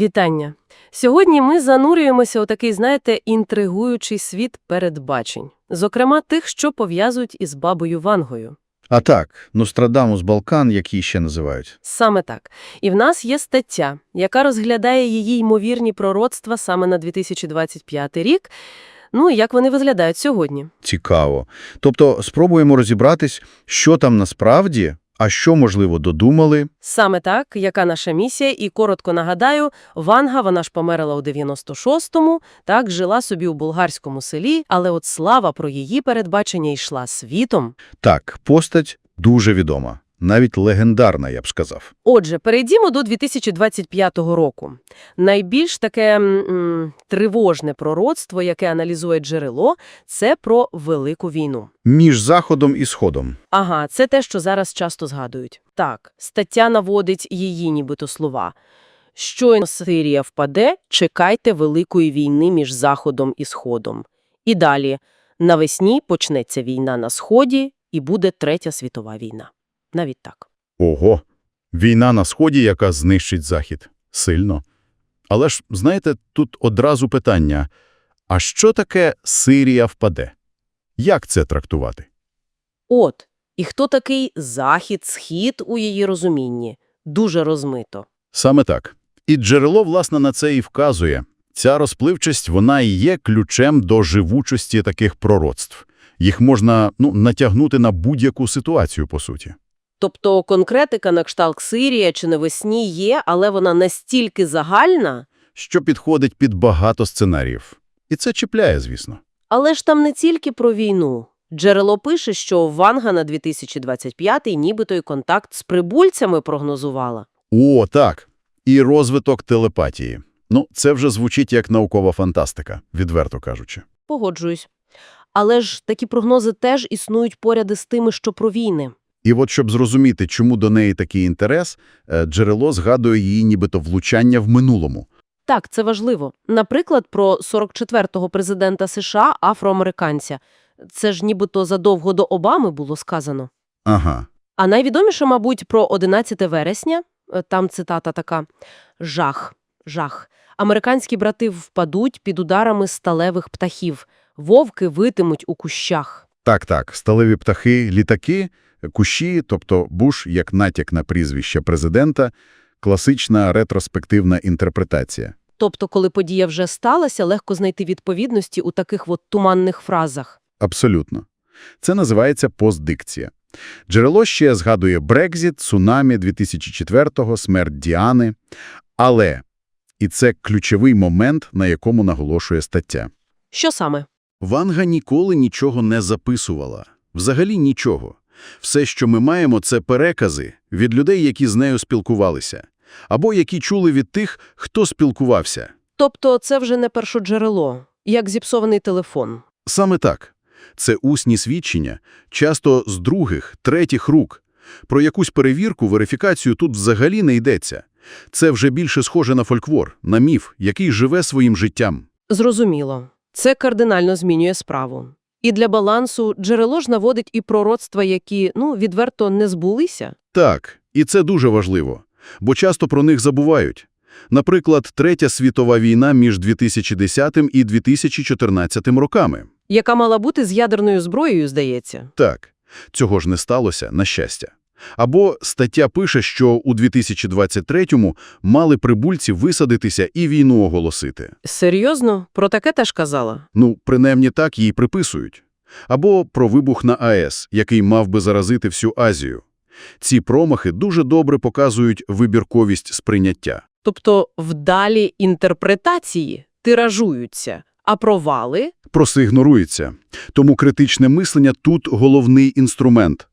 Вітання! Сьогодні ми занурюємося у такий, знаєте, інтригуючий світ передбачень. Зокрема, тих, що пов'язують із бабою Вангою. А так, Нострадамус Балкан, як її ще називають. Саме так. І в нас є стаття, яка розглядає її ймовірні пророцтва саме на 2025 рік. Ну, і як вони виглядають сьогодні. Цікаво. Тобто спробуємо розібратись, що там насправді, а що, можливо, додумали. Саме так, яка наша місія, і коротко нагадаю, Ванга, вона ж померла у 96-му, так, жила собі у болгарському селі, але от слава про її передбачення йшла світом. Так, постать дуже відома. Навіть легендарна, я б сказав. Отже, перейдімо до 2025 року. Найбільш таке м, тривожне пророцтво, яке аналізує джерело, це про Велику війну. Між Заходом і Сходом. Ага, це те, що зараз часто згадують. Так, стаття наводить її нібито слова. Щойно Сирія впаде, чекайте Великої війни між Заходом і Сходом. І далі. Навесні почнеться війна на Сході і буде Третя світова війна. Навіть так. Ого, війна на Сході, яка знищить Захід. Сильно. Але ж, знаєте, тут одразу питання, а що таке Сирія впаде? Як це трактувати? От, і хто такий Захід, Схід у її розумінні? Дуже розмито. Саме так. І джерело, власне, на це і вказує. Ця розпливчасть, вона і є ключем до живучості таких пророцтв. Їх можна ну, натягнути на будь-яку ситуацію, по суті. Тобто конкретика на кшталт Сирія чи навесні є, але вона настільки загальна, Що підходить під багато сценаріїв. І це чіпляє, звісно. але ж там не тільки про війну. Джерело пише, що Ванга на 2025 нібито й контакт з прибульцями прогнозувала. О, так. І розвиток телепатії. Ну, це вже звучить як наукова фантастика, відверто кажучи. Погоджуюсь. Але ж такі прогнози теж існують поряд із тими, що про війни. І от щоб зрозуміти, чому до неї такий інтерес, е, джерело згадує її нібито влучання в минулому. Так, це важливо. Наприклад, про 44-го президента США, афроамериканця. Це ж нібито задовго до Обами було сказано. Ага. А найвідоміше, мабуть, про 11 вересня, е, там цитата така «Жах, жах. Американські брати впадуть під ударами сталевих птахів. Вовки витимуть у кущах». Так-так, сталеві птахи, літаки, кущі, тобто Буш як натяк на прізвище президента, класична ретроспективна інтерпретація. Тобто, коли подія вже сталася, легко знайти відповідності у таких от туманних фразах. Абсолютно. Це називається постдикція. Джерело ще згадує Брекзіт, цунамі 2004-го, смерть Діани. Але, і це ключовий момент, на якому наголошує стаття. Що саме? Ванга ніколи нічого не записувала. Взагалі нічого. Все, що ми маємо, це перекази від людей, які з нею спілкувалися. Або які чули від тих, хто спілкувався. Тобто це вже не першоджерело, як зіпсований телефон. Саме так. Це усні свідчення, часто з других, третіх рук. Про якусь перевірку, верифікацію тут взагалі не йдеться. Це вже більше схоже на фольклор, на міф, який живе своїм життям. Зрозуміло. Це кардинально змінює справу. І для балансу джерело ж наводить і пророцтва, які, ну, відверто не збулися. Так, і це дуже важливо, бо часто про них забувають. Наприклад, Третя світова війна між 2010 і 2014 роками. Яка мала бути з ядерною зброєю, здається. Так, цього ж не сталося, на щастя. Або стаття пише, що у 2023-му мали прибульці висадитися і війну оголосити. Серйозно? Про таке теж казала? Ну, принаймні так їй приписують. Або про вибух на АЕС, який мав би заразити всю Азію. Ці промахи дуже добре показують вибірковість сприйняття. Тобто вдалі інтерпретації тиражуються, а провали Проси ігнорується. Тому критичне мислення тут головний інструмент.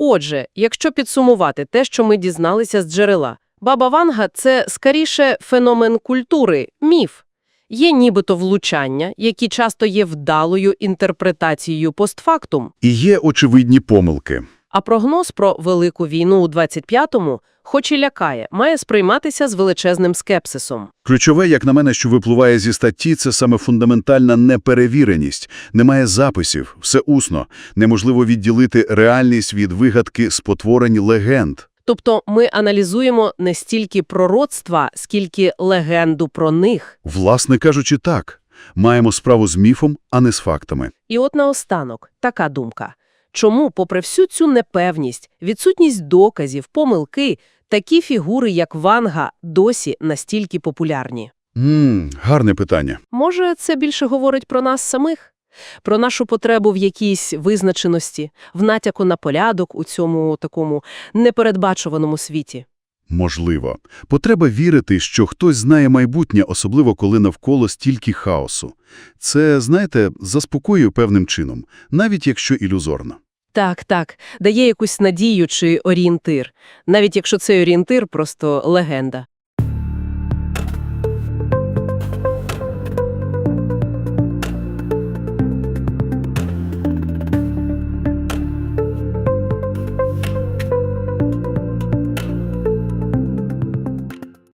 Отже, якщо підсумувати те, що ми дізналися з джерела, Баба Ванга – це, скоріше, феномен культури, міф. Є нібито влучання, які часто є вдалою інтерпретацією постфактум. І є очевидні помилки. А прогноз про Велику війну у 25-му, хоч і лякає, має сприйматися з величезним скепсисом. Ключове, як на мене, що випливає зі статті, це саме фундаментальна неперевіреність. Немає записів, все усно. Неможливо відділити реальність від вигадки спотворень легенд. Тобто ми аналізуємо не стільки пророцтва, скільки легенду про них. Власне кажучи, так. Маємо справу з міфом, а не з фактами. І от наостанок така думка. Чому, попри всю цю непевність, відсутність доказів, помилки, такі фігури, як Ванга, досі настільки популярні? Ммм, гарне питання. Може, це більше говорить про нас самих? Про нашу потребу в якійсь визначеності, в натяку на порядок у цьому такому непередбачуваному світі? Можливо. Потреба вірити, що хтось знає майбутнє, особливо коли навколо стільки хаосу. Це, знаєте, заспокоює певним чином, навіть якщо ілюзорно. Так, так, дає якусь надію чи орієнтир, навіть якщо цей орієнтир просто легенда.